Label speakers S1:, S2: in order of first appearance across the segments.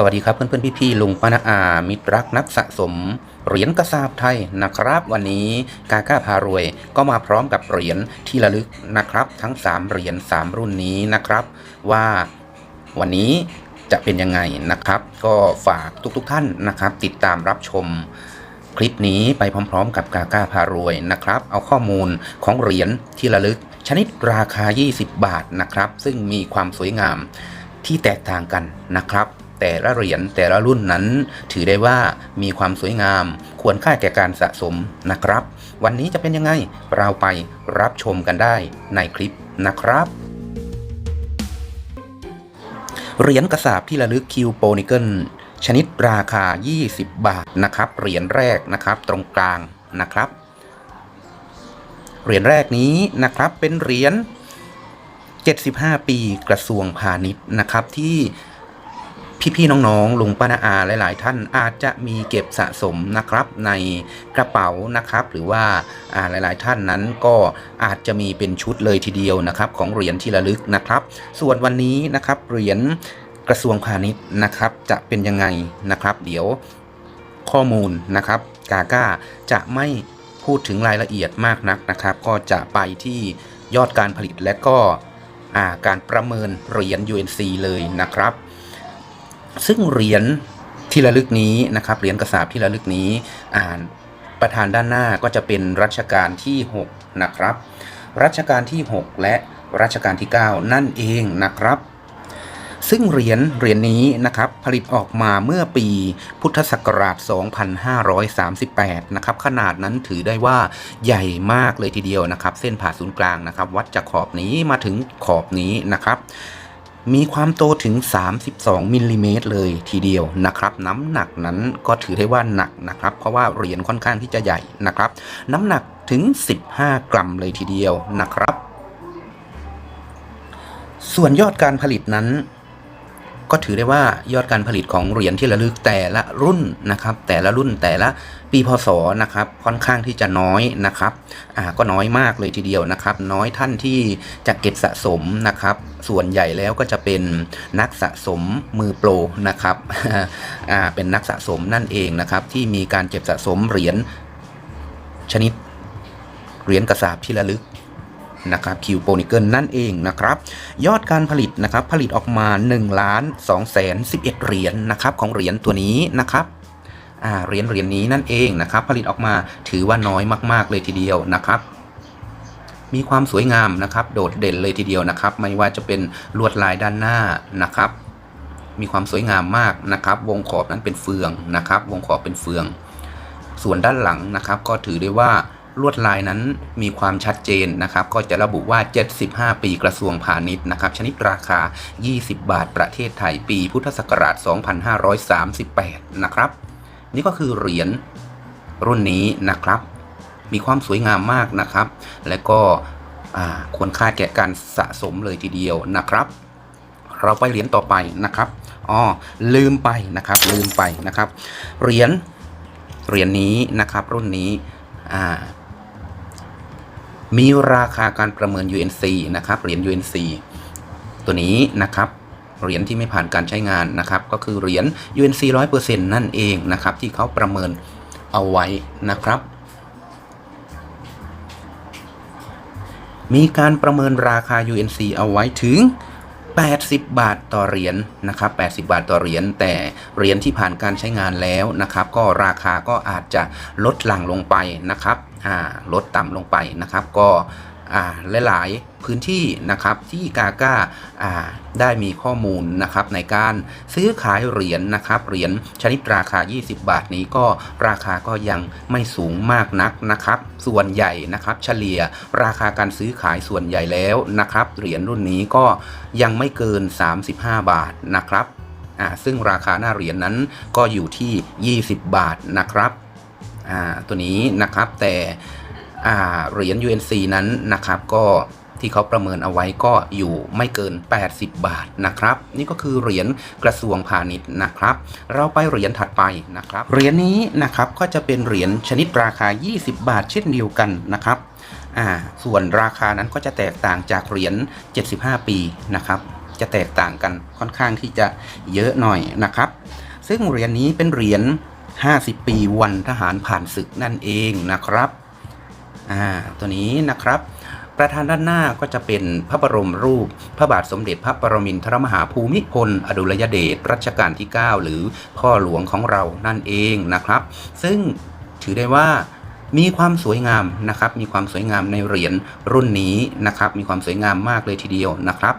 S1: สวัสดีครับเพื่อนๆพี่ๆลุงป้านาอา มิตรรักนักสะสม เหรียญกระสาบไทยนะครับวันนี้กาก้าพารวยก็มาพร้อมกับเหรียญที่ระลึกนะครับ ทั้ง 3 เหรียญ3 รุ่นนี้นะครับ ว่าวันนี้จะเป็นยังไงนะครับ ก็ฝากทุกๆท่านนะครับ ติดตามรับชมคลิปนี้ไปพร้อมๆ กับกาก้าพารวยนะครับ เอาข้อมูลของเหรียญที่ระลึก ชนิดราคา 20 บาทนะครับ ซึ่งมีความสวยงามที่แตกต่างกันนะครับ แต่ละเหรียญแต่ละรุ่นนั้น ถือได้ว่ามีความสวยงาม ควรค่าแก่การสะสมนะครับ วันนี้จะเป็นยังไงเราไปรับชมกันได้ในคลิปนะครับเหรียญกระสาบที่ระลึกคิวโปนิเกิลชนิดราคา 20 บาทนะครับเหรียญแรกนะครับตรงกลางนะครับเหรียญแรกนี้นะครับเป็นเหรียญ75 ปีกระทรวงพาณิชย์นะครับที่ พี่ๆน้องๆลุงป้านาอาหลาย ๆ ท่านอาจจะมีเก็บสะสมนะครับในกระเป๋านะครับ หรือว่าหลายๆ ท่านนั้นก็อาจจะมีเป็นชุดเลยทีเดียวนะครับของเหรียญที่ระลึกนะครับ ส่วนวันนี้นะครับเหรียญกระทรวงพาณิชย์นะครับ จะเป็นยังไงนะครับ เดี๋ยวข้อมูลนะครับกาก้าจะไม่พูดถึงรายละเอียดมากนักนะครับ ก็จะไปที่ยอดการผลิตและก็าการประเมินเหรียญ UNC เลยนะครับ ซึ่งเหรียญที่ระลึกนี้นะครับเหรียญกระสาบที่ระลึกนี้อ่านประธานด้านหน้าก็จะเป็นรัชกาลที่ 6 นะครับ รัชกาลที่ 6 และรัชกาลที่ 9 นั่นเองนะครับ ซึ่งเหรียญเหรียญนี้นะครับผลิตออกมาเมื่อปีพุทธศักราช 2538 นะครับขนาดนั้นถือได้ว่าใหญ่มากเลยทีเดียวนะครับ เส้นผ่าศูนย์กลางนะครับ วัดจากขอบนี้มาถึงขอบนี้นะครับ มีความโตถึง 32มิลลิเมตรเลยทีเดียวนะครับ น้ำหนักนั้นก็ถือได้ว่าหนักนะครับ เพราะว่าเหรียญค่อนข้างที่จะใหญ่นะครับ น้ำหนักถึง 15 กรัมเลยทีเดียวนะครับ ส่วนยอดการผลิตนั้น ก็ถือได้ว่ายอดการผลิตของเหรียญที่ระลึกแต่ละรุ่นนะครับ แต่ละรุ่นแต่ละปีพศนะครับค่อนข้างที่จะน้อยนะครับอ่าก็น้อยมากเลยทีเดียวนะครับ น้อยท่านที่จะเก็บสะสมนะครับ ส่วนใหญ่แล้วก็จะเป็นนักสะสมมือโปรนะครับอ่าเป็นนักสะสมนั่นเองนะครับ ที่มีการเก็บสะสมเหรียญชนิดเหรียญกระสาบที่ระลึก นะครับคิวโปนิเกิลนั่นเองนะครับยอดการผลิตนะครับผลิตออกมา1ล้าน2แสน11 เหรียญนะครับของเหรียญตัวนี้นะครับอ่าเหรียญเหรียญนี้นั่นเองนะครับผลิตออกมาถือว่าน้อยมาก ๆ เลยทีเดียวนะครับมีความสวยงามนะครับ โดดเด่นเลยทีเดียวนะครับ ไม่ว่าจะเป็นลวดลายด้านหน้านะครับ มีความสวยงามมากนะครับ วงขอบนั้นเป็นเฟืองนะครับ วงขอบเป็นเฟือง ส่วนด้านหลังนะครับ ก็ถือได้ว่า ลวดลายนั้นมีความชัดเจนนะครับ ก็จะระบุว่า 75 ปีกระทรวงพาณิชย์นะครับ ชนิดราคา 20 บาท ประเทศไทยปีพุทธศักราช 2538 นะครับ นี่ก็คือเหรียญรุ่นนี้นะครับ มีความสวยงามมากนะครับ และก็ควรค่าแก่การสะสมเลยทีเดียวนะครับ เราไปเหรียญต่อไปนะครับอ๋อลืมไปนะครับ ลืมไปนะครับเหรียญเหรียญนี้นะครับ รุ่นนี้อ่า มีราคาการประเมิน UNC นะครับเหรียญ UNC ตัวนี้นะครับเหรียญที่ไม่ผ่านการใช้งานนะครับ ก็คือเหรียญ UNC 100%นั่นเองนะครับ ที่เขาประเมินเอาไว้นะครับ มีการประเมินราคา UNC เอาไว้ถึง 80 บาทต่อเหรียญนะครับ 80 บาทต่อเหรียญแต่เหรียญที่ผ่านการใช้งานแล้วนะครับ ก็ราคาก็อาจจะลดหลั่งลงไปนะครับอ่าลดต่ำลงไปนะครับ ก็อ่าหลาย พื้นที่นะครับที่กาก้าได้มีข้อมูลนะครับในการซื้อขายเหรียญนะครับเหรียญชนิดราคา 20 บาทนี้ก็ราคาก็ยังไม่สูงมากนักนะครับ ส่วนใหญ่นะครับเฉลี่ยราคาการซื้อขายส่วนใหญ่แล้วนะครับเหรียญรุ่นนี้ก็ยังไม่เกิน 35 บาทนะครับซึ่งราคาหน้าเหรียญนั้นก็อยู่ที่ 20 บาทนะครับตัวนี้นะครับแต่เหรียญ UNC นั้นนะครับก็ ที่เขาประเมินเอาไว้ก็อยู่ไม่เกิน 80 บาทนะครับ นี่ก็คือเหรียญกระทรวงพาณิชย์นะครับ เราไปเหรียญถัดไปนะครับ เหรียญนี้นะครับก็จะเป็นเหรียญชนิดราคา 20 บาท เช่นเดียวกันนะครับอ่าส่วนราคานั้นก็จะแตกต่างจากเหรียญ 75 ปีนะครับจะแตกต่างกันค่อนข้างที่จะเยอะหน่อยนะครับ ซึ่งเหรียญนี้เป็นเหรียญ 50 ปีวันทหารผ่านศึกนั่นเองนะครับ อ่า ตัวนี้นะครับ ประธานด้านหน้าก็จะเป็นพระบรมรูป พระบาทสมเด็จพระปรมินทรมหาภูมิพล อดุลยเดชรัชกาลที่ 9 หรือพ่อหลวงของเรานั่นเองนะครับ ซึ่งถือได้ว่ามีความสวยงามนะครับ มีความสวยงามในเหรียญรุ่นนี้นะครับ มีความสวยงามมากเลยทีเดียวนะครับ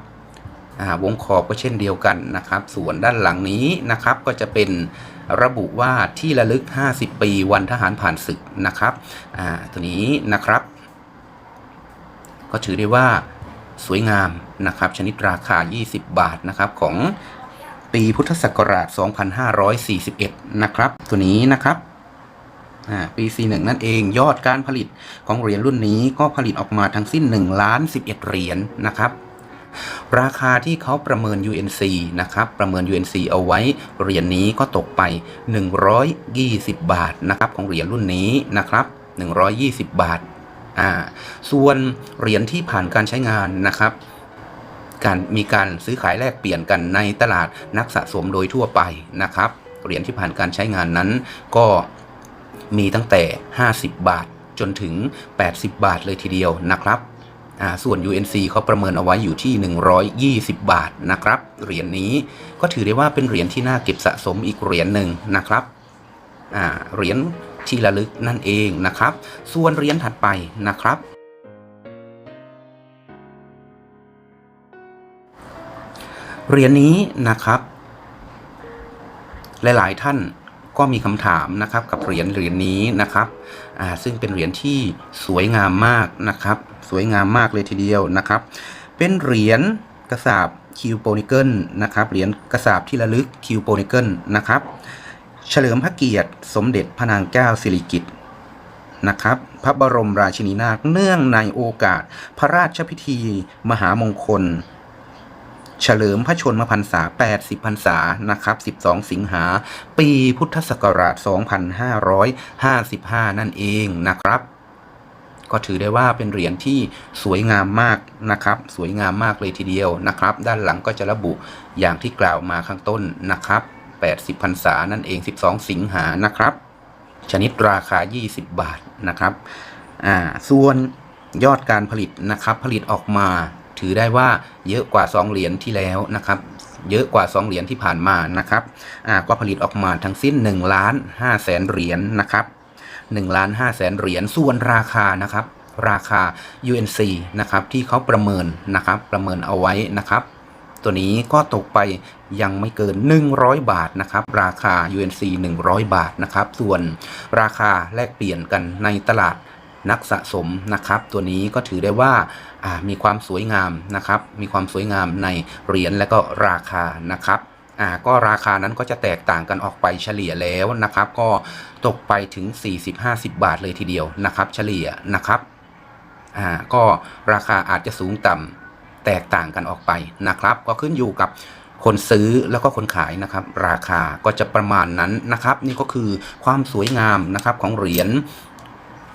S1: วงขอบก็เช่นเดียวกันนะครับ ส่วนด้านหลังนี้นะครับก็จะเป็นระบุว่าที่ระลึก 50 ปีวันทหารผ่านศึกนะครับตัวนี้นะครับ ก็ถือได้ว่าสวยงามนะครับ ชนิดราคา 20 บาทนะครับของปีพุทธศักราช 2541 นะครับ ตัวนี้นะครับปี 41 นั่นเองยอดการผลิตของเหรียญรุ่นนี้ก็ผลิตออกมาทั้งสิ้น1ล้าน11 เหรียญนะครับราคาที่เขาประเมิน UNC นะครับ ประเมิน UNC เอาไว้ เหรียญนี้ก็ตกไป 120 บาทนะครับ ของเหรียญรุ่นนี้นะครับ 120 บาท อ่าส่วนเหรียญที่ผ่านการใช้งานนะครับ การมีการซื้อขายแลกเปลี่ยนกันในตลาดนักสะสมโดยทั่วไปนะครับ เหรียญที่ผ่านการใช้งานนั้น ก็มีตั้งแต่ 50 บาทจนถึง 80 บาทเลยทีเดียวนะครับส่วน UNC เขาประเมินเอาไว้อยู่ที่ 120 บาทนะครับ เหรียญนี้ก็ถือได้ว่าเป็นเหรียญที่น่าเก็บสะสมอีกเหรียญหนึ่งนะครับเหรียญ ที่ระลึกนั่นเองนะครับ ส่วนเหรียญถัดไปนะครับเหรียญนี้นะครับหลายๆท่านก็มีคำถามนะครับกับเหรียญเหรียญนี้นะครับซึ่งเป็นเหรียญที่สวยงามมากนะครับ สวยงามมากเลยทีเดียวนะครับ เป็นเหรียญกระสาบคิวโปนิเกิลนะครับเหรียญกระสาบที่ระลึกคิวโปนิเกิลนะครับ เฉลิมพระเกียรติ สมเด็จพระนางเจ้าสิริกิติ์นะครับ พระบรมราชินีนาถเนื่องในโอกาส พระราชพิธีมหามงคล เฉลิมพระชนมพรรษา 80 พรรษา นะครับ 12 สิงหา ปีพุทธศักราช 2555 นั่นเองนะครับ ก็ถือได้ว่าเป็นเหรียญที่สวยงามมากนะครับ สวยงามมากเลยทีเดียวนะครับ ด้านหลังก็จะระบุอย่างที่กล่าวมาข้างต้นนะครับ 80พรรษานั่นเอง 12 สิงหานะครับ ชนิดราคา 20 บาทนะครับอ่าส่วนยอดการผลิตนะครับ ผลิตออกมาถือได้ว่าเยอะกว่า 2 เหรียญที่แล้วนะครับ เยอะกว่า 2 เหรียญที่ผ่านมานะครับอ่าก็ผลิตออกมาทั้งสิ้น1ล้าน5แสนเหรียญนะครับ1ล้าน5แสนเหรียญส่วนราคานะครับ ราคา UNC นะครับที่เขาประเมินนะครับประเมินเอาไว้นะครับ ตัวนี้ก็ตกไปยังไม่เกิน 100 บาทนะครับ ราคา UNC 100 บาทนะครับ ส่วนราคาแลกเปลี่ยนกันในตลาดนักสะสมนะครับ ตัวนี้ก็ถือได้ว่าามีความสวยงามนะครับ มีความสวยงามในเหรียญและก็ราคานะครับอ่าก็ราคานั้นก็จะแตกต่างกันออกไปเฉลี่ยแล้วนะครับ ก็ตกไปถึง 40-50 บาทเลยทีเดียวนะครับ เฉลี่ยนะครับอ่าก็ราคาอาจจะสูงต่ำ แตกต่างกันออกไปนะครับ ก็ขึ้นอยู่กับคนซื้อแล้วก็คนขายนะครับ ราคาก็จะประมาณนั้นนะครับ นี่ก็คือความสวยงามนะครับของเหรียญ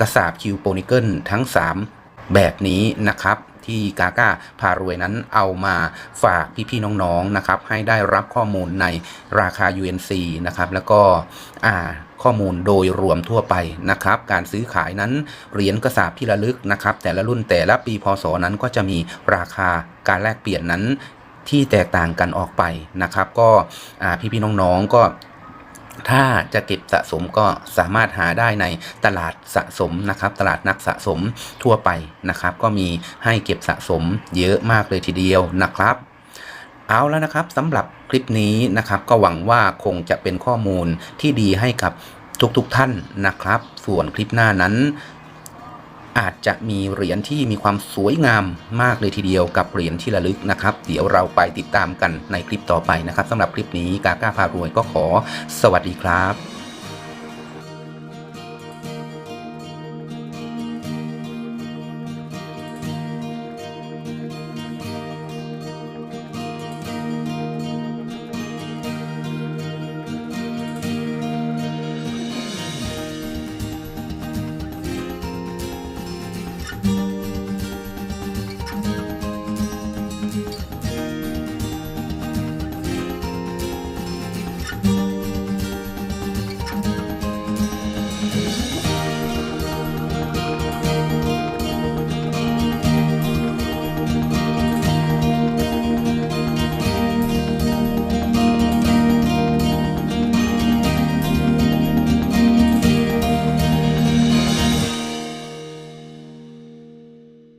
S1: กระสาบคิวโปนิเกิลทั้ง 3 แบบนี้นะครับ ที่กาก้าพารวยนั้นเอามาฝากพี่ๆน้องๆนะครับให้ได้รับข้อมูลในราคา UNC นะครับแล้วก็อ่าข้อมูลโดยรวมทั่วไปนะครับ การซื้อขายนั้นเหรียญกระสาบที่ระลึกนะครับ แต่ละรุ่นแต่ละปีพศนั้นก็จะมีราคาการแลกเปลี่ยนนั้นที่แตกต่างกันออกไปนะครับ ก็อ่พี่ๆน้องๆก็ ถ้าจะเก็บสะสมก็สามารถหาได้ในตลาดสะสมนะครับ ตลาดนักสะสมทั่วไปนะครับ ก็มีให้เก็บสะสมเยอะมากเลยทีเดียวนะครับเอาแล้วนะครับสำหรับคลิปนี้นะครับ ก็หวังว่าคงจะเป็นข้อมูลที่ดีให้กับทุกๆทท่านนะครับ ส่วนคลิปหน้านั้น อาจจะมีเหรียญที่มีความสวยงามมากเลยทีเดียวกับเหรียญที่ระลึกนะครับ เดี๋ยวเราไปติดตามกันในคลิปต่อไปนะครับสำหรับคลิปนี้กาก้าพารวยก็ขอ สวัสดีครับ